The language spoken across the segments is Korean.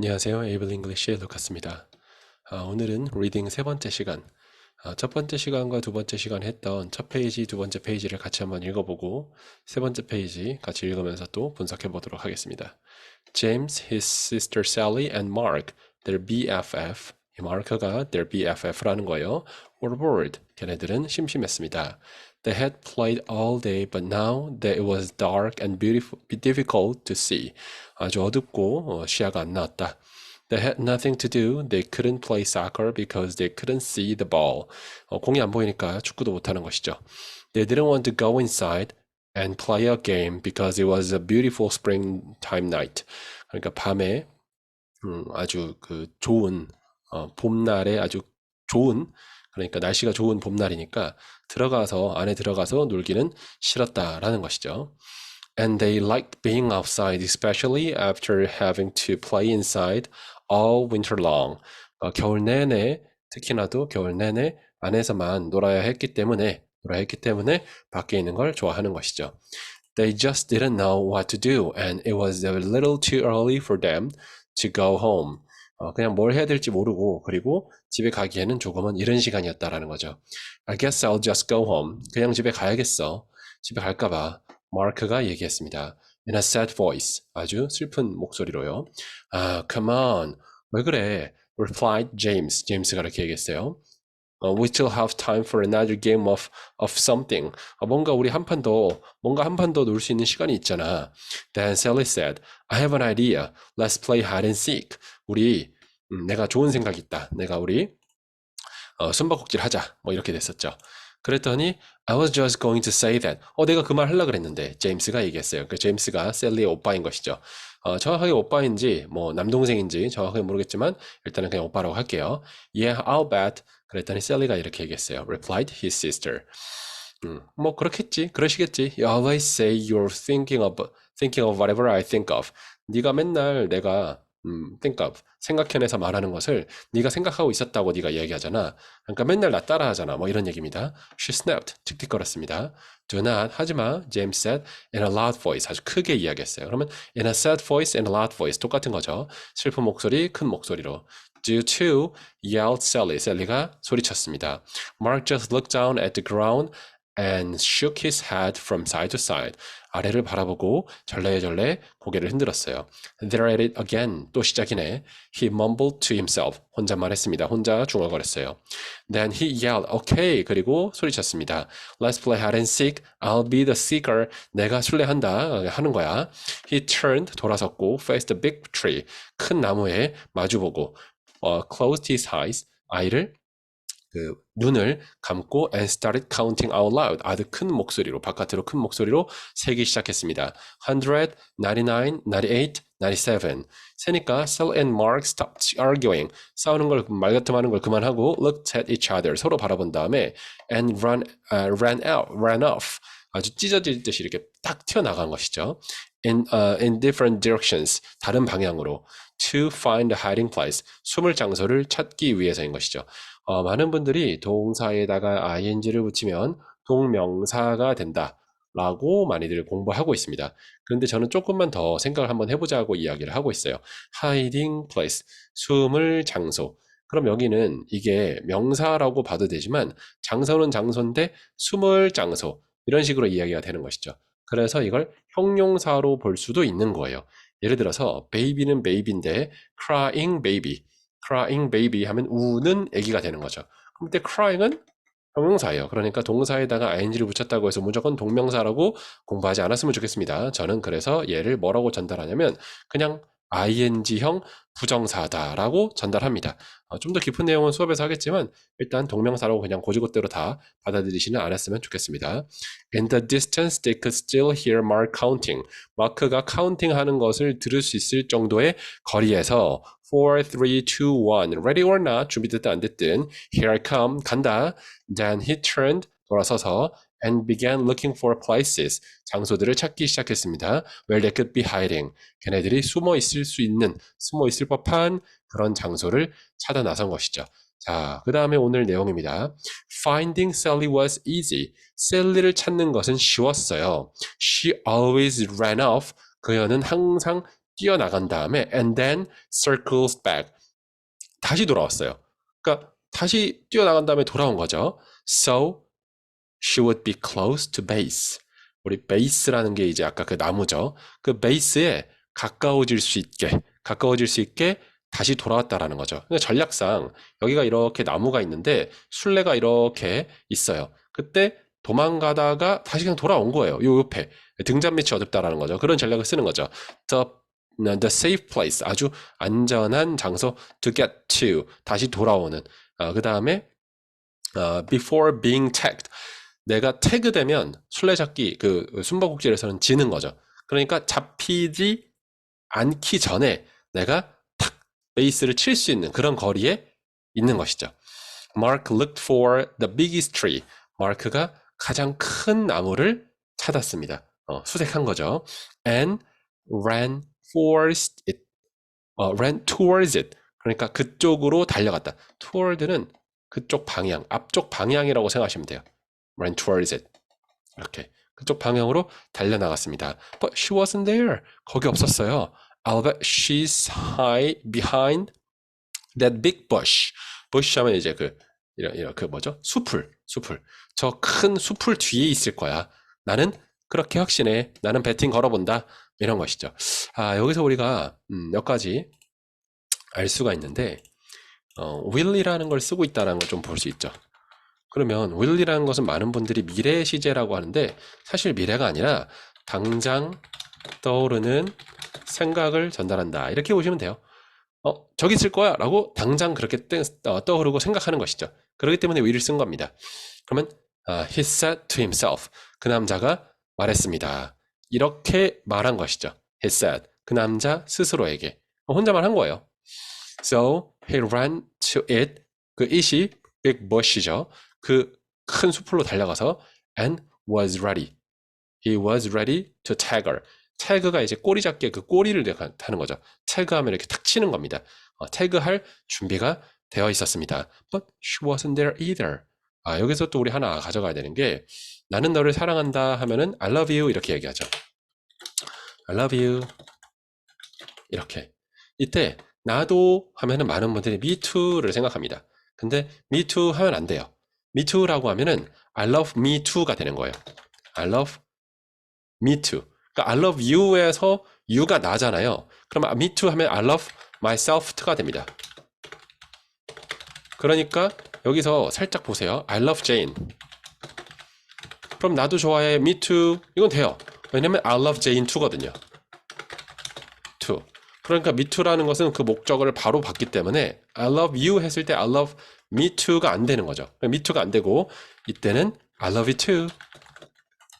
안녕하세요. 에이블 잉글리시의 루카스입니다. 아, 오늘은 리딩 세 번째 시간. 아, 첫 번째 시간과 두 번째 시간 했던 첫 페이지, 두 번째 페이지를 같이 한번 읽어보고 세 번째 페이지 같이 읽으면서 또 분석해 보도록 하겠습니다. James, his sister Sally and Mark, their BFF. 이 마크가 their BFF라는 거예요. were bored. 걔네들은 심심했습니다. They had played all day, but now that it was dark and beautiful, difficult to see. 아주 어둡고 어, 시야가 안 나왔다. They had nothing to do. They couldn't play soccer because they couldn't see the ball. 어, 공이 안 보이니까 축구도 못하는 것이죠. They didn't want to go inside and play a game because it was a beautiful springtime night. 그러니까 밤에 음, 아주 그 좋은 어, 봄날에 아주 좋은 그러니까 날씨가 좋은 봄날이니까 들어가서 안에 들어가서 놀기는 싫었다라는 것이죠. And they liked being outside, especially after having to play inside all winter long. 어, 겨울 내내 특히나도 겨울 내내 안에서만 놀아야 했기 때문에 놀아야 했기 때문에 밖에 있는 걸 좋아하는 것이죠. They just didn't know what to do, and it was a little too early for them to go home. 어, 그냥 뭘 해야 될지 모르고 그리고 집에 가기에는 조금은 이른 시간이었다라는 거죠. I guess I'll just go home. 그냥 집에 가야겠어. 집에 갈까봐 마크가 얘기했습니다. In a sad voice. 아주 슬픈 목소리로요. 아, come on. 왜 그래? replied James. 제임스가 이렇게 얘기했어요. 어, we still have time for another game of, of something. 어, 뭔가 우리 한 판 더, 뭔가 한 판 더 놀 수 있는 시간이 있잖아. Then Sally said, I have an idea. Let's play hide and seek. 우리, 음, 내가 좋은 생각이 있다. 내가 우리, 어, 숨바꼭질 하자. 뭐 이렇게 됐었죠. 그랬더니 I was just going to say that. 어, 내가 그 말 하려고 그랬는데 제임스가 얘기했어요. 그 제임스가 셀리의 오빠인 것이죠. 어, 정확하게 오빠인지 뭐 남동생인지 정확하게 모르겠지만 일단은 그냥 오빠라고 할게요. Yeah, I'll bet. 그랬더니 셀리가 이렇게 얘기했어요. Replied his sister. 음, 뭐 그렇겠지. 그러시겠지. You always say you're thinking of thinking of whatever I think of. 네가 맨날 내가 음, think of 생각해내서 말하는 것을 네가 생각하고 있었다고 네가 이야기하잖아. 그러니까 맨날 나 따라하잖아. 뭐 이런 얘기입니다. She snapped. 틱틱거렸습니다. Do not 하지마. James said in a loud voice. 아주 크게 이야기했어요. 그러면 in a sad voice and a loud voice 똑같은 거죠. 슬픈 목소리, 큰 목소리로. Do to yelled Sally. 셀리가 소리쳤습니다. Mark just looked down at the ground and shook his head from side to side. 아래를 바라보고 절레절레 고개를 흔들었어요. There at it again. 또 시작이네. He mumbled to himself. 혼자 말했습니다. 혼자 중얼거렸어요. Then he yelled, okay. 그리고 소리쳤습니다. Let's play hide and seek. I'll be the seeker. 내가 술래한다. 하는 거야. He turned. 돌아섰고 faced a big tree. 큰 나무에 마주보고 어, closed his eyes. 아이를 그 눈을 감고 and started counting out loud. 아주 큰 목소리로 바깥으로 큰 목소리로 세기 시작했습니다. 100, 99, 98, 97. 세니까 Sal and Mark stopped arguing. 싸우는 걸 말같음하는 걸 그만하고 looked at each other. 서로 바라본 다음에 and ran uh, ran out, ran off. 아주 찢어지듯이 이렇게 딱 튀어나간 것이죠. In uh, in different directions. 다른 방향으로 to find a hiding place. 숨을 장소를 찾기 위해서인 것이죠. 어, 많은 분들이 동사에다가 ing를 붙이면 동명사가 된다 라고 많이들 공부하고 있습니다. 그런데 저는 조금만 더 생각을 한번 해보자고 이야기를 하고 있어요. hiding place, 숨을 장소. 그럼 여기는 이게 명사라고 봐도 되지만 장소는 장소인데 숨을 장소 이런 식으로 이야기가 되는 것이죠. 그래서 이걸 형용사로 볼 수도 있는 거예요. 예를 들어서 baby는 baby인데 crying baby crying baby 하면 우는 아기가 되는 거죠. 근데 crying은 형용사예요. 그러니까 동사에다가 ing를 붙였다고 해서 무조건 동명사라고 공부하지 않았으면 좋겠습니다. 저는 그래서 얘를 뭐라고 전달하냐면 그냥 ing형 부정사다라고 전달합니다. 어, 좀더 깊은 내용은 수업에서 하겠지만 일단 동명사라고 그냥 고지고대로 다 받아들이지는 않았으면 좋겠습니다. In the distance, they could still hear Mark counting. 마크가 카운팅 하는 것을 들을 수 있을 정도의 거리에서 4, 3, 2, 1, ready or not, 준비됐든 안 됐든, here I come, 간다. Then he turned, 돌아서서 and began looking for places. 장소들을 찾기 시작했습니다. Where they could be hiding. 걔네들이 숨어 있을 수 있는, 숨어 있을 법한 그런 장소를 찾아 나선 것이죠. 자, 그 다음에 오늘 내용입니다. Finding Sally was easy. 셀리를 찾는 것은 쉬웠어요. She always ran off. 그녀는 항상 뛰어나간 다음에 and then circles back 다시 돌아왔어요. 그러니까 다시 뛰어나간 다음에 돌아온 거죠. So she would be close to base. 우리 베이스라는 게 이제 아까 그 나무죠. 그 베이스에 가까워질 수 있게 가까워질 수 있게 다시 돌아왔다라는 거죠. 그러니까 전략상 여기가 이렇게 나무가 있는데 술래가 이렇게 있어요. 그때 도망가다가 다시 그냥 돌아온 거예요. 요 옆에 등잔 밑이 어둡다라는 거죠. 그런 전략을 쓰는 거죠. The, the safe place 아주 안전한 장소 to get to 다시 돌아오는. 아, 그 다음에 어, before being tagged 내가 태그되면 술래잡기 그 숨바꼭질에서는 지는 거죠. 그러니까 잡히지 않기 전에 내가 탁 베이스를 칠 수 있는 그런 거리에 있는 것이죠. Mark looked for the biggest tree. 마크가 가장 큰 나무를 찾았습니다. 어, 수색한 거죠. And ran for it. 어, ran towards it. 그러니까 그쪽으로 달려갔다. toward는 그쪽 방향, 앞쪽 방향이라고 생각하시면 돼요. Ran towards it. 이렇게 그쪽 방향으로 달려 나갔습니다. But she wasn't there. 거기 없었어요. I'll bet she's high behind that big bush. bush 하면 이제 그 이런 이런 그 뭐죠? 숲을 숲을 저큰 숲을 뒤에 있을 거야. 나는 그렇게 확신해. 나는 배팅 걸어본다. 이런 것이죠. 아 여기서 우리가 음, 몇 가지 알 수가 있는데 어, will이라는 걸 쓰고 있다는 걸 좀 볼 수 있죠. 그러면 will이라는 것은 많은 분들이 미래 시제라고 하는데 사실 미래가 아니라 당장 떠오르는 생각을 전달한다. 이렇게 보시면 돼요. 어, 저기 있을 거야 라고 당장 그렇게 땡- 어, 떠오르고 생각하는 것이죠. 그렇기 때문에 will을 쓴 겁니다. 그러면 아, he said to himself 그 남자가 말했습니다. 이렇게 말한 것이죠. he said 그 남자 스스로에게 혼자만 한 거예요. So he ran to it 그 it이 big bush이죠. 그큰 숲으로 달려가서 and was ready. He was ready to tag her. 태그가 이제 꼬리 잡기에 그 꼬리를 타는 거죠. 태그하면 이렇게 탁 치는 겁니다. 어, 태그할 준비가 되어 있었습니다. But she wasn't there either. 아, 여기서 또 우리 하나 가져가야 되는 게 나는 너를 사랑한다 하면은 I love you 이렇게 얘기하죠. I love you. 이렇게. 이때 나도 하면은 많은 분들이 me too를 생각합니다. 근데 me too 하면 안 돼요. Me too라고 하면은 I love me too가 되는 거예요. I love me too. 그러니까 I love you에서 you가 나잖아요. 그러면 me too 하면 I love myself가 됩니다. 그러니까 여기서 살짝 보세요. I love Jane. 그럼 나도 좋아해. me too. 이건 돼요. 왜냐면 I love Jane too거든요. to. 그러니까 me too라는 것은 그 목적어를 바로 받기 때문에 I love you 했을 때 I love me too가 안 되는 거죠. me too가 안 되고 이때는 I love you too.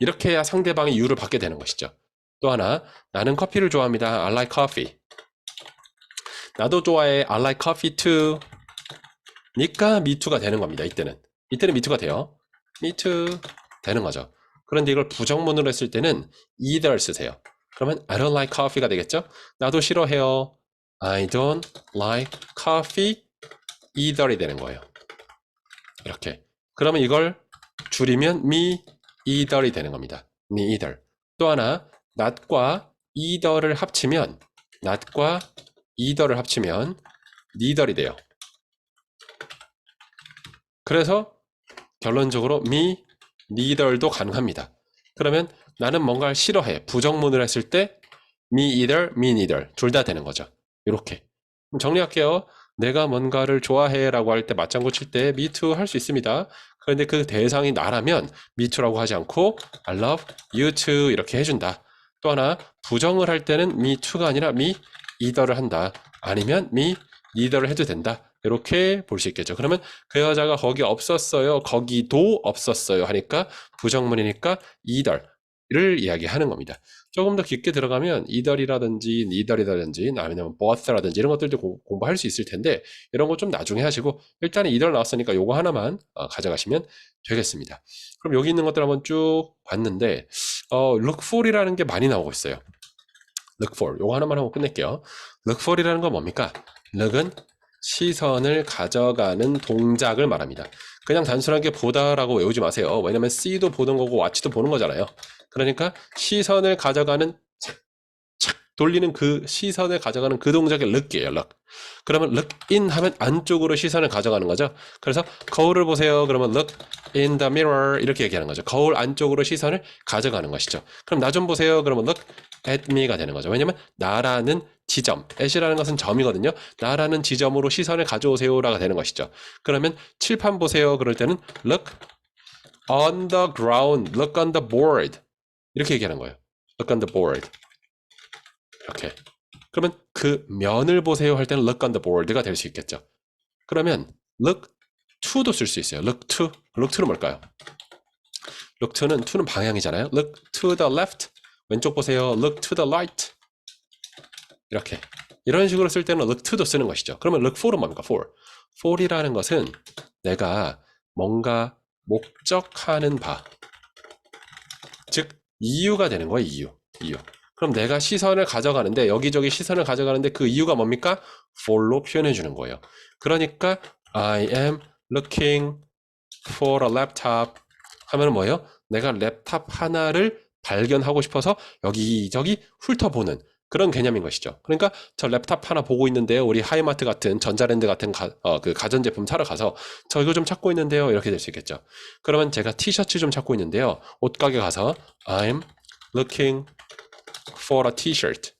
이렇게 해야 상대방이 you를 받게 되는 것이죠. 또 하나 나는 커피를 좋아합니다. I like coffee. 나도 좋아해. I like coffee too. 니까 me too가 되는 겁니다. 이때는. 이때는 me too가 돼요. me too 되는 거죠. 그런데 이걸 부정문으로 했을 때는 either 쓰세요. 그러면 I don't like coffee가 되겠죠? 나도 싫어해요. I don't like coffee either이 되는 거예요. 이렇게. 그러면 이걸 줄이면 me either이 되는 겁니다. me either. 또 하나 not과 either를 합치면 not과 either를 합치면 neither이 돼요. 그래서 결론적으로 me neither도 가능합니다. 그러면 나는 뭔가를 싫어해. 부정문을 했을 때 me either, me neither 둘 다 되는 거죠. 이렇게. 정리할게요. 내가 뭔가를 좋아해라고 할 때 맞장구 칠때 too 할수 있습니다. 그런데 그 대상이 나라면 too라고 하지 않고 I love you too 이렇게 해준다. 또 하나 부정을 할 때는 me too가 아니라 me either를 한다. 아니면 me neither를 해도 된다. 이렇게 볼 수 있겠죠. 그러면 그 여자가 거기 없었어요. 거기도 없었어요. 하니까 부정문이니까 either 를 이야기하는 겁니다. 조금 더 깊게 들어가면 either이라든지 neither이라든지 아니면 both라든지 이런 것들도 공- 공부할 수 있을 텐데 이런 거 좀 나중에 하시고 일단은 either 나왔으니까 요거 하나만 어, 가져가시면 되겠습니다. 그럼 여기 있는 것들 한번 쭉 봤는데 어, look for이라는 게 많이 나오고 있어요. look for 요거 하나만 하고 끝낼게요. look for이라는 건 뭡니까? look은 시선을 가져가는 동작을 말합니다. 그냥 단순하게 보다라고 외우지 마세요. 왜냐면 see도 보는 거고 watch도 보는 거잖아요. 그러니까 시선을 가져가는 착, 착 돌리는 그 시선을 가져가는 그 동작이 look이에요. look. 그러면 in 하면 안쪽으로 시선을 가져가는 거죠. 그래서 거울을 보세요. 그러면 look in the 이렇게 얘기하는 거죠. 거울 안쪽으로 시선을 가져가는 것이죠. 그럼 나 좀 보세요. 그러면 look at me가 되는 거죠. 왜냐면 나라는 지점, at이라는 것은 점이거든요. 나라는 지점으로 시선을 가져오세요라가 되는 것이죠. 그러면 칠판 보세요. 그럴 때는 look on the ground, look on the board 이렇게 얘기하는 거예요. look on the board 이렇게. 그러면 그 면을 보세요 할 때는 look on the board가 될 수 있겠죠. 그러면 look to도 쓸 수 있어요. look to, look to는 뭘까요? look to는 to는 방향이잖아요. look to the left 왼쪽 보세요. look to the right 이렇게 이런 식으로 쓸 때는 look to도 쓰는 것이죠. 그러면 look for은 뭡니까? for. for이라는 것은 내가 뭔가 목적하는 바, 즉 이유가 되는 거예요. 이유, 이유. 그럼 내가 시선을 가져가는데 여기저기 시선을 가져가는데 그 이유가 뭡니까? for로 표현해 주는 거예요. 그러니까 I am looking for a laptop 하면 뭐예요? 내가 랩탑 하나를 발견하고 싶어서 여기저기 훑어보는 그런 개념인 것이죠. 그러니까 저 랩탑 하나 보고 있는데요. 우리 하이마트 같은 전자랜드 같은 가, 어, 그 가전제품 사러 가서 저 이거 좀 찾고 있는데요. 이렇게 될 수 있겠죠. 그러면 제가 티셔츠 좀 찾고 있는데요. 옷가게 가서 I'm looking for a t-shirt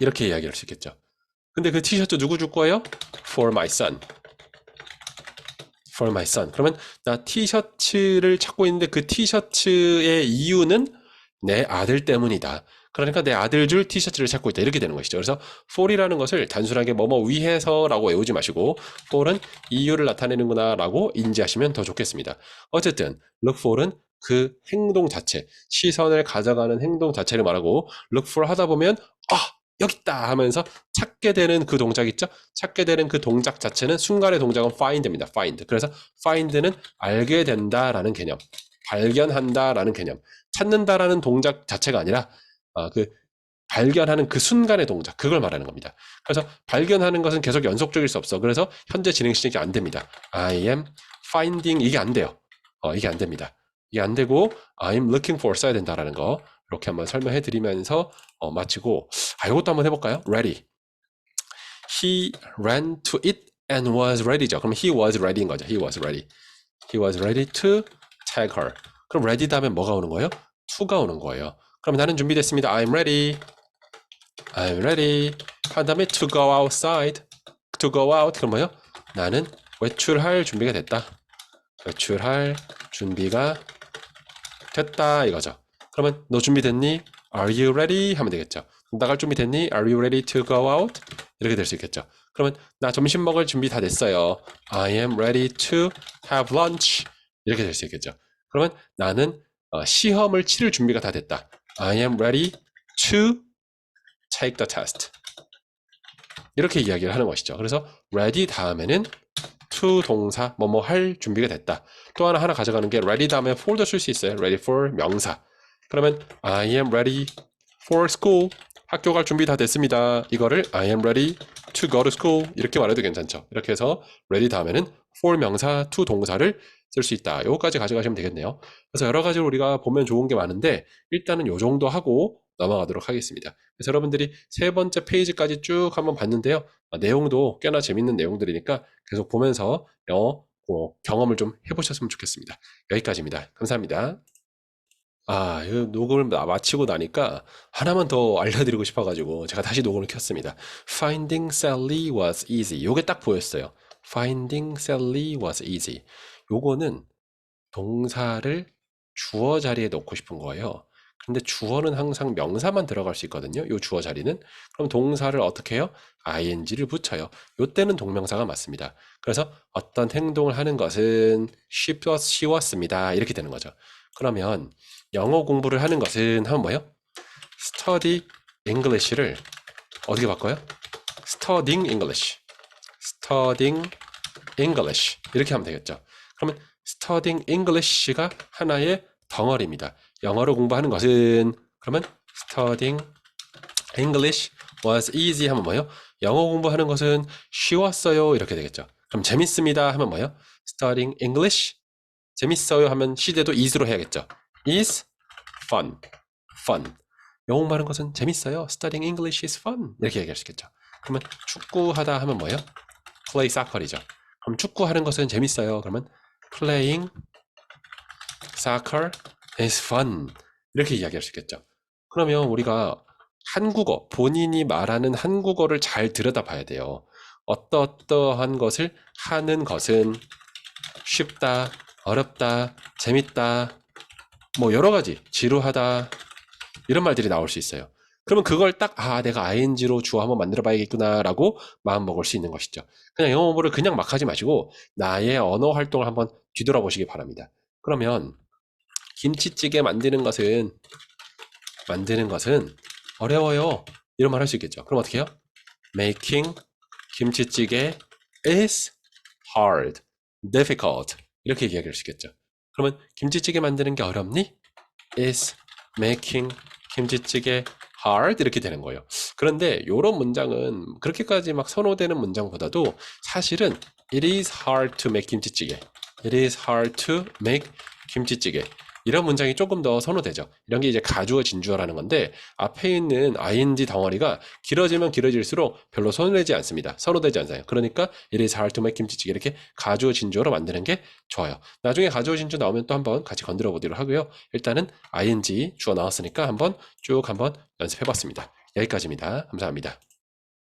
이렇게 이야기할 수 있겠죠. 근데 그 티셔츠 누구 줄 거예요? For my son. For my son. 그러면 나 티셔츠를 찾고 있는데 그 티셔츠의 이유는 내 아들 때문이다. 그러니까 내 아들 줄 티셔츠를 찾고 있다. 이렇게 되는 것이죠. 그래서 for이라는 것을 단순하게 뭐뭐 위해서라고 외우지 마시고 for은 이유를 나타내는구나 라고 인지하시면 더 좋겠습니다. 어쨌든 look for은 그 행동 자체, 시선을 가져가는 행동 자체를 말하고 look for 하다 보면 아 여기 있다 하면서 찾게 되는 그 동작 있죠? 찾게 되는 그 동작 자체는 순간의 동작은 find입니다. find. 그래서 find는 알게 된다라는 개념, 발견한다라는 개념, 찾는다라는 동작 자체가 아니라 어, 그 발견하는 그 순간의 동작 그걸 말하는 겁니다. 그래서 발견하는 것은 계속 연속적일 수 없어. 그래서 현재 진행 시작이 안 됩니다. I am finding 이게 안 돼요. 어, 이게 안 됩니다. 이게 안 되고 I'm looking for 써야 된다라는 거 이렇게 한번 설명해 드리면서 어, 마치고 아 이것도 한번 해볼까요? Ready. He ran to it and was ready죠. 그럼 he was ready인 거죠. He was ready. He was ready to take her. 그럼 ready 다음에 뭐가 오는 거예요? to가 오는 거예요. 그럼 나는 준비됐습니다. I'm ready. I'm ready. 한 다음에 to go outside. to go out. 그럼 뭐예요? 나는 외출할 준비가 됐다. 외출할 준비가 됐다 이거죠. 그러면 너 준비됐니? Are you ready? 하면 되겠죠. 나갈 준비 됐니? Are you ready to go out? 이렇게 될 수 있겠죠. 그러면 나 점심 먹을 준비 다 됐어요. I am ready to have lunch. 이렇게 될 수 있겠죠. 그러면 나는 어, 시험을 치를 준비가 다 됐다. I am ready to take the test. 이렇게 이야기를 하는 것이죠. 그래서 ready 다음에는 to 동사 뭐뭐 할 준비가 됐다. 또 하나 하나 가져가는 게 ready 다음에 for도 쓸 수 있어요. ready for 명사. 그러면 I am ready for school. 학교 갈 준비 다 됐습니다. 이거를 I am ready to go to school 이렇게 말해도 괜찮죠. 이렇게 해서 ready 다음에는 for 명사 to 동사를 쓸 수 있다. 요거까지 가져가시면 되겠네요. 그래서 여러 가지로 우리가 보면 좋은 게 많은데 일단은 요 정도 하고 넘어가도록 하겠습니다. 그래서 여러분들이 세 번째 페이지까지 쭉 한번 봤는데요. 아, 내용도 꽤나 재밌는 내용들이니까 계속 보면서 영어 어, 경험을 좀 해보셨으면 좋겠습니다. 여기까지입니다. 감사합니다. 아, 이 녹음을 마- 마치고 나니까 하나만 더 알려드리고 싶어가지고 제가 다시 녹음을 켰습니다. Finding Sally was easy. 요게 딱 보였어요. Finding Sally was easy. 요거는 동사를 주어 자리에 넣고 싶은 거예요. 근데 주어는 항상 명사만 들어갈 수 있거든요. 요 주어 자리는. 그럼 동사를 어떻게 해요? ing를 붙여요. 요 때는 동명사가 맞습니다. 그래서 어떤 행동을 하는 것은 쉬웠, 쉬웠습니다. 이렇게 되는 거죠. 그러면 영어 공부를 하는 것은 하면 뭐예요? study English를 어떻게 바꿔요? studying English. studying English. 이렇게 하면 되겠죠. 그러면 studying English가 하나의 덩어리입니다. 영어를 공부하는 것은 그러면 studying English was easy 하면 뭐예요? 영어 공부하는 것은 쉬웠어요. 이렇게 되겠죠. 그럼 재밌습니다 하면 뭐예요? studying English 재밌어요 하면 시대도 is로 해야겠죠. Is fun. fun. 영어하는 것은 재밌어요. Studying English is fun. 이렇게 얘기할 수 있겠죠. 그러면 축구하다 하면 뭐예요? Play soccer이죠. 그럼 축구하는 것은 재밌어요. 그러면 Playing soccer is fun. 이렇게 이야기할 수 있겠죠. 그러면 우리가 한국어, 본인이 말하는 한국어를 잘 들여다봐야 돼요. 어떠어떠한 것을 하는 것은 쉽다, 어렵다, 재밌다, 뭐 여러 가지, 지루하다, 이런 말들이 나올 수 있어요. 그러면 그걸 딱, 아, 내가 ing로 주어 한번 만들어 봐야겠구나라고 마음 먹을 수 있는 것이죠. 그냥 영어 공부를 그냥 막 하지 마시고, 나의 언어 활동을 한번 뒤돌아보시기 바랍니다. 그러면, 김치찌개 만드는 것은, 만드는 것은 어려워요. 이런 말 할 수 있겠죠. 그럼 어떻게 해요? Making 김치찌개 is hard, difficult. 이렇게 이야기할 수 있겠죠. 그러면 김치찌개 만드는 게 어렵니? is making 김치찌개 hard 이렇게 되는 거예요. 그런데 이런 문장은 그렇게까지 막 선호되는 문장보다도 사실은 it is hard to make 김치찌개. it is hard to make 김치찌개. 이런 문장이 조금 더 선호되죠. 이런 게 이제 가주어 진주어라는 건데 앞에 있는 ing 덩어리가 길어지면 길어질수록 별로 선호되지 않습니다. 선호되지 않아요. 그러니까 to make 김치찌개 이렇게 가주어 진주어로 만드는 게 좋아요. 나중에 가주어 진주 나오면 또 한번 같이 건드려 보도록 하고요. 일단은 ing 주어 나왔으니까 한번 쭉 한번 연습해 봤습니다. 여기까지입니다. 감사합니다.